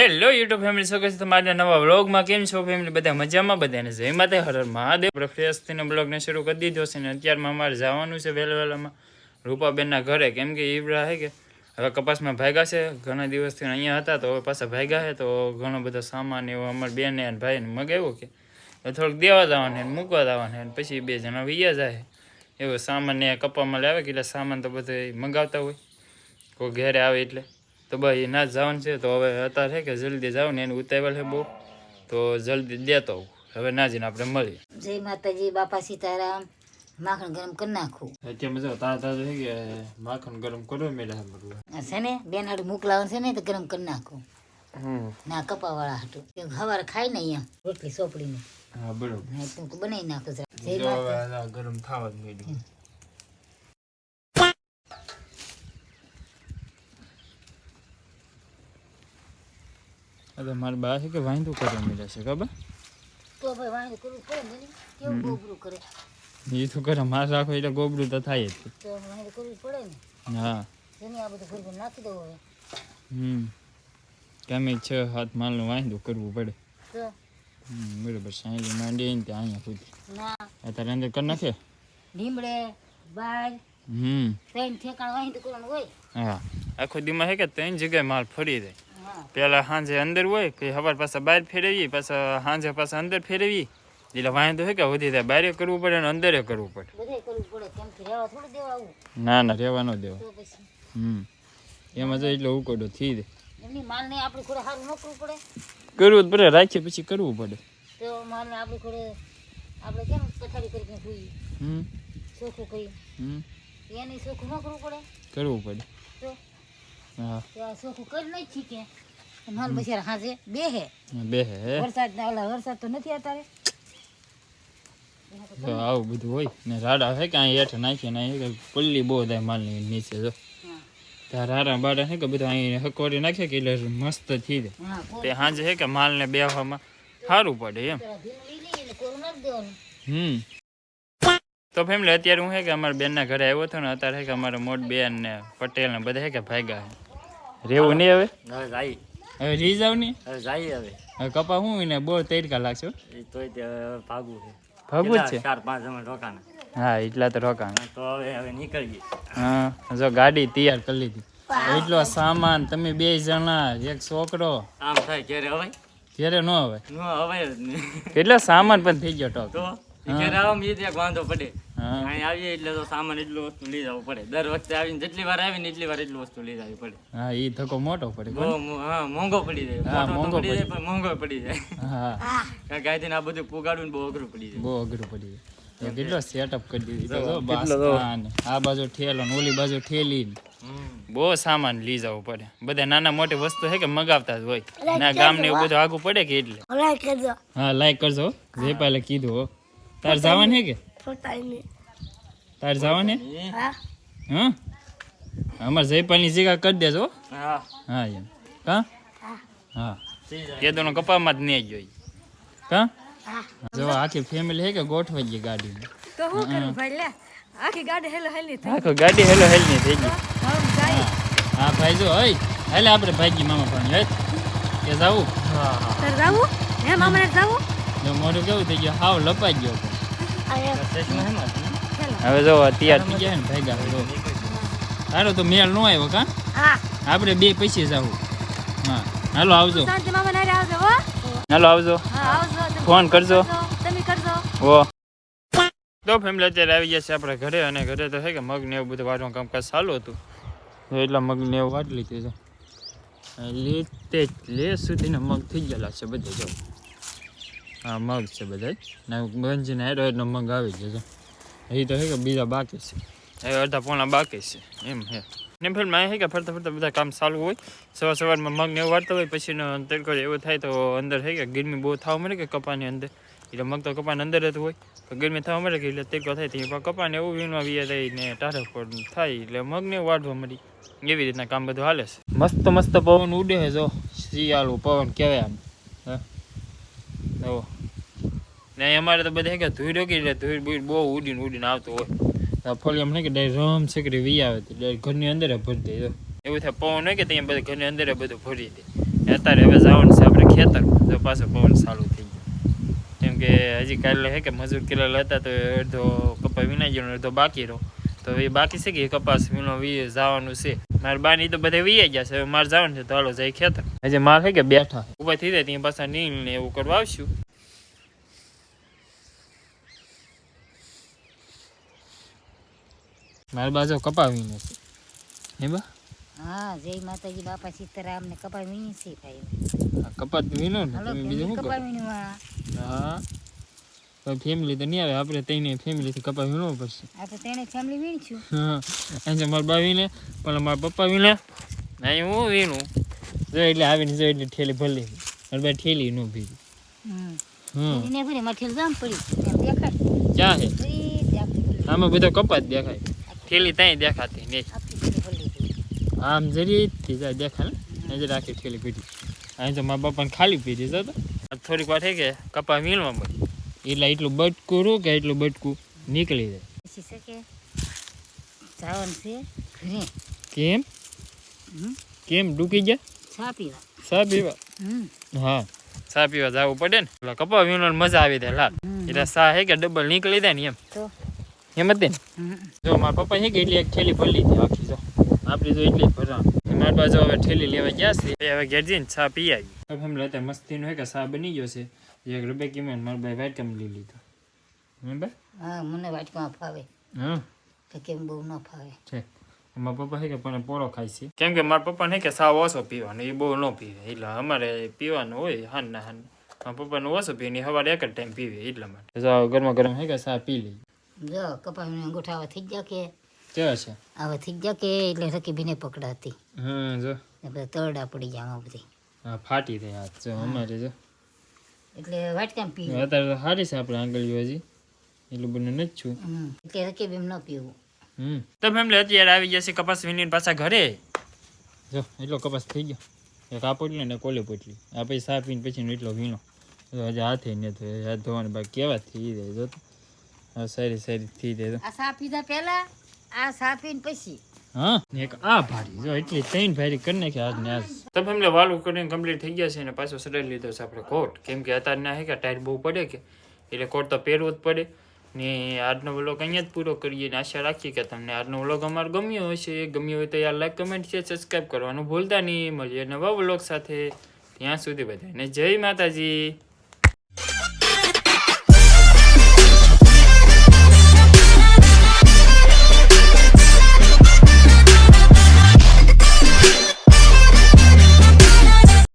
Hello YouTube family સ્વાગત છે તમારા નવા વ્લોગમાં કેમ છો ફેમિલી બધા મજામાં? બધાને જય માતે હરર હર મહાદેવ. આપણે ફ્રેશ થઈને બ્લોગને શરૂ કરી દીધો છે ને અત્યારમાં અમારે જવાનું છે વહેલા વહેલામાં રૂપાબેનના ઘરે. કેમ કે ઈવડા હે કે હવે કપાસમાં ભાગ્યા છે. ઘણા દિવસથી અહીંયા હતા તો હવે પાછા ભાગ્યા છે. તો ઘણો બધો સામાન એવો અમારા બેને અને ભાઈને મગાવ્યો કે થોડુંક દેવા જવાને મૂકવા જવાને પછી બે જણા વૈયા જાય. એવો સામાન ને કપામાં લાવે કે એટલે સામાન તો બધું મંગાવતા હોય. કોઈ ઘરે આવે એટલે. તો ભાઈ ના જ જવાનું છે. તો હવે અત્યારે છે કે જલ્દી જાવ ને એને ઉતાવળ છે બહુ. તો જલ્દી દેતો હવે ના જઈને આપણે મળીએ. જય માતાજી બાપા સીતારામ. માખણ ગરમ કરી નાખું. અત્યારે મજા તારા તાજા છે કે માખણ ગરમ કરો મેળા બધું? છે ને બેન હાડું મોકલાવાનું છે ને તો ગરમ કરી નાખું. હમ. ના કપાવાળા હાટું. હવાર ખાય ને એમ રોટલી સોપડીને. હા બરોબર. બનાવી નાખું જય માતા. ગરમ થવા જ મળ્યું હવે મારા બા છે કે વાંધું કરવા મળ્યા છે ખબર? તો ભાઈ વાંધો કરવું પડે ને? કેવું ગોબરું કરે? એ તો કરે મારે રાખો એટલે ગોબરું તો થાય જ. તો વાંધો કરવું પડે ને? હા. જેને આ બધું ઘર નાખી દઉં હવે. હમ. ગમે છ હાથ માલનું વાંધું કરવું પડે. તો? હમ બરોબર સાંજે માંડી ને ત્યાં અહીંયા સુધી. ના. અત્યારે અંદર કરી નાખે? લીમડે બાર હમ. ત્રણ ઠેકાણ વાંધો કરવાનું હોય. હા. આખો દીમાં છે કે ત્રણ જગ્યાએ માલ ફરી જાય હા પહેલા સાંજે અંદર હોય પછી સવાર પાછા બહાર ફેરવીએ પાછા સાંજે પાછા અંદર ફેરવીએ. એટલે વાંધો છે કે વધી જાય બહારે કરવું પડે ને અંદર કરવું પડે. ના ના રહેવા ન દેવા. પછી? હમ. એમાં જો એટલો ઉકોડો થઈ જાય. કરવું પડે? જ પડે રાખીએ પછી કરવું પડે. તો માલને આપણે થોડે આપણે કેમ પથારી કરીને જોઈએ હમ. ચોખ્ખું હમ. એને ચોખ્ખું ન કરવું પડે? કરવું પડે. તો? ચોખ્ખું કરી નહીં શીખે માલ બિચારા હાજે બે હે. બે હે વરસાદ ના ઓલા વરસાદ તો નથી અત્યારે તો આવું બધું હોય ને રાડા છે કે અહીં હેઠ નાખીએ ને પલ્લી બહુ થાય માલની નીચે જો. ત્યાં રાડા બાડા છે કે બધા અહીં હકોરી નાખે કે એટલે મસ્ત થઈ જાય. હા તે સાંજે છે કે માલને બેહવામાં સારું પડે એમ. હમ. તો ફેમિલી અત્યારે હું છે કે અમારા બેનના ઘરે આવ્યો હતો ને અત્યારે કે અમારા મોટ બેન ને પટેલ ને બધા છે કે ભાગ્યા રેવું નહીં હવે? હવે જાવ નહીં હવે જાય હવે. હવે કપા હું ને બહુ તૈરકા લાગશે તોય ભાગવું છે. ભાગવું છે? ચાર પાંચ જણા રોકાના હા એટલા તો રોકાણ. તો હવે હવે નીકળીએ. હા જો ગાડી તૈયાર કરી લીધી. એટલો સામાન તમે બે જણા એક છોકરો. આમ થાય ક્યારે હવે? ક્યારે નો હવે? નો હવે કેટલો સામાન પણ થઈ ગયો ટોક. તો? ક્યારે આમ એ વાંધો પડે. અહીં આવીએ એટલે તો સામાન એટલું વસ્તુ લઈ જવું પડે. દર વખતે આવીને જેટલી વાર આવીને એટલી વાર એટલું વસ્તુ લઈ જવી પડે. હા એ ધક્કો મોટો પડે બહુ હા મોંઘો પડી જાય. હા, મોંઘો પડી જાય પણ મોંઘો પડી જાય. હા કારણ કે અહીંથી આ બધું પુગાડવું બહુ અઘરું પડી જાય. બહુ અઘરું પડી જાય. કેટલો સેટઅપ કરી દીધી તો જો. આ બાજુ ઠેલો ને ઓલી બાજુ ઠેલી બહુ સામાન લઈ જવું પડે. બધા નાના મોટી વસ્તુ છે કે મગાવતા જ હોય. ના ગામને એવું બધું આગું પડે કે એટલે? હા લાઈક કરજો હો. પહેલા કીધું હો. તાર જવાનું હે કે? તાર જવાનું? હે. હા? અમારે જયપાલની જીગા કરી દેજો. હા. હા એમ. કા? હા. તો કપામાં જ નહીં જોઈ કા? જો આખી ફેમિલી હે કે ગોઠવાઈ ગઈ ગાડી તો હું કરું ભાઈ લે. આખી ગાડી હેલો હેલી થઈ આખો ગાડી હેલો હેલ થઈ ગઈ. હા ભાઈ જો હઈ. હાલે આપણે ભાગી મામા પણ હે? કે જાવું? હા હા તારે જાવું? હે મામાને જાવું? જો મોઢું કેવું થઈ ગયું? હાવ લપાઈ ગયો? હવે જો તૈયાર થઈ ગયા ને ભેગા જો. હાલો તો મેળ નો આવ્યો કા? હા. આપણે બે પૈસે જાવું. હા. હાલો આવજો. શાંતિ મામા નારે આવજો હો. હાલો આવજો. હા આવજો ફોન કરજો. તમે કરજો. ઓ તો ફેમિલી અત્યારે આવી ગયા છે આપણે ઘરે અને ઘરે તો છે કે મગ ને એવું બધું વાટવાનું કામકાજ ચાલુ હતું. તો એટલા મગ ને એવું વાટ લીધું છે લીધે જ લે સુધીના મગ થઈ ગયેલા છે બધે જો. હા મગ છે બધા ને ગંજીને હેડો એટલો મગ આવી જશે એ તો હે કે બીજા બાકી છે. એ અડધા પોણા બાકી છે. એમ હે. ને ફિલ્મમાં હે કે ફરતા ફરતા બધા કામ ચાલુ હોય. સવાર સવારમાં મગ ને એવું વાળતા હોય, પછી તડકો એવો થાય તો અંદર હે કે ગરમી બહુ થવા મળે કે કપાની અંદર. એટલે મગ તો કપાની અંદર જ હોય. તો ગરમી થવા મળે કે એટલે તડકો થાય ત્યાં કપાને એવું વીણવા વીએ થાય ને ટાઢા થાય. એટલે મગને એવું વાઢવા મળી એવી રીતના કામ બધું હાલે છે. મસ્ત મસ્ત પવન ઉડે છે જો. શિયાળું પવન કહેવાય આમ. જો ને અમારે તો બધા કે ધૂળ રોકી એટલે ધૂળ બૂળ બહુ ઉડીને ઉડીને આવતું હોય. ફળી એમ નહીં કે ડાયરેક્ટ રમ છેકરી વી આવે તો ઘરની અંદર ભરી દે એવું થાય પવન હોય કે ત્યાં બધા ઘરની અંદર બધું ભરી દે. અત્યારે હવે જવાનું છે આપણે ખેતર, તો પાછો પવન ચાલુ થઈ ગયો. કેમ કે હજી કાલે હે કે મજૂર કિલ્લા હતા તો અડધો કપા વિનાઈ ગયો અડધો બાકી રહ્યો. તો એ બાકી છે કે કપાસ વીણો, વી જવાનું છે. મારા બાની તો બધે વી ગયા છે. મારે જવાનું છે તો હાલો જઈ ખેતર. આજે મારે થઈ કે બેઠા? ઊભા થઈ જાય ત્યાં પાછા નીલ ને એવું કરવા આવશું. મારી બાજુ કપાવીને છે. હે બા? હા જય માતાજી બાપા સીતારામ ને કપાઈ છે ભાઈ. કપાત વીનો ને બીજું શું કરો? હા. ફેમિલી તો નહીં આવે. આપણે તઈને ફેમિલીથી કપાવી વીણવો પડશે. આપણે તેને ફેમિલી વીણશું હા અહીં મારા બા વીણે પણ મારા પપ્પા વીણે. અહીં હું વીણું. જો એટલે આવીને જો એટલે ઠેલી ભલી મારી બા ઠેલી ન ભીરી. હમ. હમ. એને ભરી મઠેલ જામ પડી. દેખાય. ક્યાં છે? જ ભલી- આમાં બધો કપાત દેખાય. ઠેલી ત્યાં દેખાતી નહીં. આમ જરી થી જાય દેખાય ને. અહીં જ રાખી ઠેલી પીધી અહીં તો મારા બાપાને ખાલી પીધી જતો થોડીક વાર થઈ કે કપા વીણવા મળી. એટલે એટલું બટકું કે એટલું બટકું નીકળી જાય. જવાનું છે ઘરે. કેમ? કેમ? ડૂકી ગયા ચા પીવા. ચા પીવા? હા. ચા પીવા જવું પડે ને. એટલે કપા વીણવાની મજા આવી જાય લાલ. એટલે સા હે કે ડબલ નીકળી જાય ને એમ. એમ જ ને. જો મારા પપ્પા છે કે એટલી એક થેલી ભરી લીધી આખી જો. આપણી જો એટલી જ ભરવા મારા બાજુ હવે થેલી લેવા ગયા છે. હવે ઘેર જઈને ચા પી આવી હવે એમ મસ્તીનો હે કે ચા બની ગયો છે. એક રૂપિયા કિમે મારા ભાઈ વાઇટ કમ લઈ લીધો. બરાબર હા મને વાટકામાં ફાવે. હા. કેમ બહુ ન ફાવે. છે. મારા પપ્પા છે કે પણ પોરો ખાય છે. કેમ કે મારા પપ્પા ને કે સાવ ઓછો પીવાનો એ બહુ ન પીવે. એટલે અમારે પીવાનું હોય હાન ના હાન. મારા પપ્પાને ઓછો પીવે ને સવારે એક જ ટાઈમ પીવે એટલા માટે. જો ગરમા ગરમ હે કે સા પી લઈ જો કપાઈને અંગૂઠા આવા થઈ ગયા કે? કેવા છે. હવે થઈ ગયા કે? એટલે સકી બીને પકડાતી. હા જો. તરડા પડી ગયા બધી. હા ફાટી રહી હાથ જો અમારે જો. એટલે વાટકામ પીવું. અત્યારે તો સારી છે આપણે આંગળીઓ હજી. એટલું બધું નથી છું. એટલે રકી બીમ ન પીવું. હમ. તો ફેમિલી અત્યારે આવી જશે કપાસ વીણીને પાછા ઘરે. જો એટલો કપાસ થઈ ગયો. એક આ પોટલી ને કોલે પોટલી. આ પછી સા પીને પછી એટલો વીણો. હજી હાથે ને તો હાથ ધોવાનું બાકી કેવા થઈ જાય જો સારી સારી થઈ જાય આ સા પીધા પહેલા આ સા પીને પછી. હા એક આ ભારી. જો એટલી ત્રણ ભારી કરી નાખી આજ ને આજ તો ફેમિલી વાલું કરીને કમ્પ્લીટ થઈ ગયા છે ને પાછો સડાઈ લીધો છે આપણે કોટ કેમ કે અત્યારના હે કે ટાઈટ બહુ પડે કે. એટલે કોટ તો પહેરવો જ પડે. ને આજનો વ્લોગ અહીંયા જ પૂરો કરીએ અને આશા રાખીએ કે તમને આજનો વ્લોગ અમારો ગમ્યો હશે. ગમ્યો હોય તો યાર લાઈક કમેન્ટ છે સબસ્ક્રાઈબ કરવાનું ભૂલતા નહીં. મળીએ નવા વ્લોગ સાથે. ત્યાં સુધી બધાને જય માતાજી.